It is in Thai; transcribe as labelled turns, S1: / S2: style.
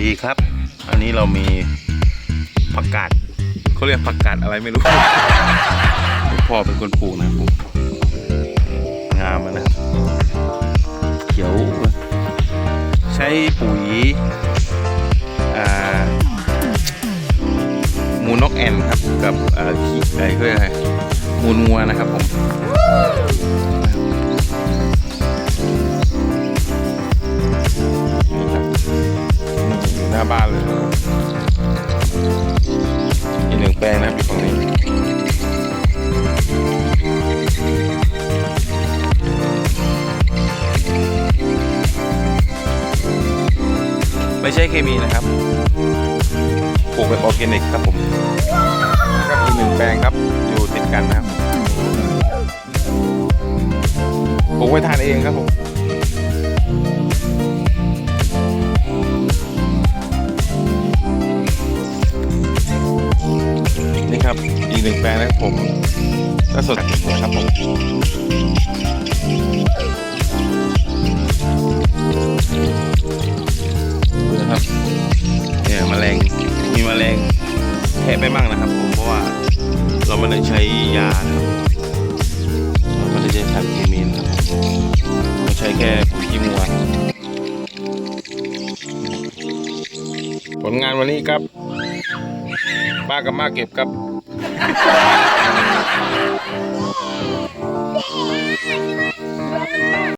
S1: ดีครับ อันนี้เรามีผักกาดเขาเรียกผักกาดอะไรไม่รู้ พ่อเป็นคนปลูกนะครับงามนะ เขียว ใช้ปุ๋ยมูนกแอนครับกับอ่าขี้อะไรก็อะไรมูลงัวนะครับผม น้าบ้านเลยอีกหนึ่งแปลงนะอยู่ตรงนี้ไม่ใช่เคมีนะครับ ปลูกแบบออร์แกนิกครับผมนะครับอีกหนึ่งแปลงครับ อยู่ติดกันนะครับ ปลูกไว้ทานเองครับผม อีกหนึ่งแปลงนะครับผมก็สดครับผมนะครับเนี่ยแมลงมีแมลงแทะไปมั่งนะครับผมเพราะว่าเราไม่ได้ใช้ยานะครับเราไม่ได้ใช้สารเคมีนะครับเราใช้แค่ปุ๋ยขี้งัวผลงานวันนี้ครับป้ากับมาเก็บครับ Thank you.